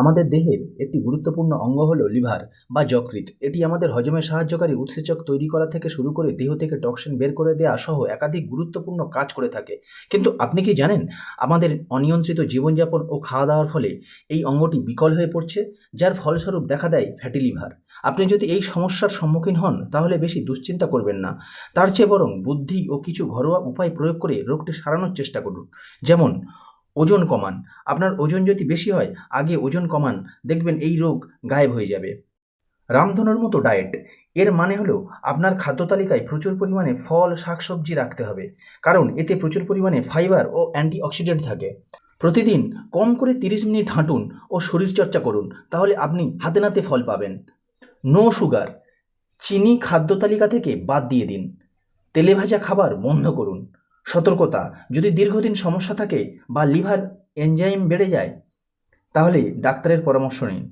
আমাদের দেহের একটি গুরুত্বপূর্ণ অঙ্গ হলো লিভার বা যকৃৎ। এটি আমাদের হজমে সাহায্যকারী উৎসেচক তৈরি করা থেকে শুরু করে দেহ থেকে টক্সিন বের করে দেওয়া সহ একাধিক গুরুত্বপূর্ণ কাজ করে থাকে। কিন্তু আপনি কি জানেন, আমাদের অনিয়ন্ত্রিত জীবনযাপন ও খাওয়া দাওয়ার ফলে এই অঙ্গটি বিকল হয়ে পড়ছে, যার ফলস্বরূপ দেখা দেয় ফ্যাটি লিভার? আপনি যদি এই সমস্যার সম্মুখীন হন, তাহলে বেশি দুশ্চিন্তা করবেন না। তার চেয়ে বরং বুদ্ধি ও কিছু ঘরোয়া উপায় প্রয়োগ করে রোগটি সারানোর চেষ্টা করুন। যেমন ওজন কমান। আপনার ওজন যদি বেশি হয়, আগে ওজন কমান, দেখবেন এই রোগ গায়েব হয়ে যাবে। রামধনুর মতো ডায়েট এর মানে হলো আপনার খাদ্য তালিকায় প্রচুর পরিমাণে ফল, শাকসবজি রাখতে হবে। কারণ এতে প্রচুর পরিমাণে ফাইবার ও অ্যান্টিঅক্সিডেন্ট থাকে। প্রতিদিন কম করে তিরিশ মিনিট হাঁটুন ও শরীরচর্চা করুন, তাহলে আপনি হাতে নাতে ফল পাবেন। নো সুগার চিনি খাদ্য তালিকা থেকে বাদ দিয়ে দিন। তেলে ভাজা খাবার বন্ধ করুন। সতর্কতা। যদি দীর্ঘদিন সমস্যা থাকে বা লিভার এনজাইম বেড়ে যায় তাহলে ডাক্তারের পরামর্শ নিন।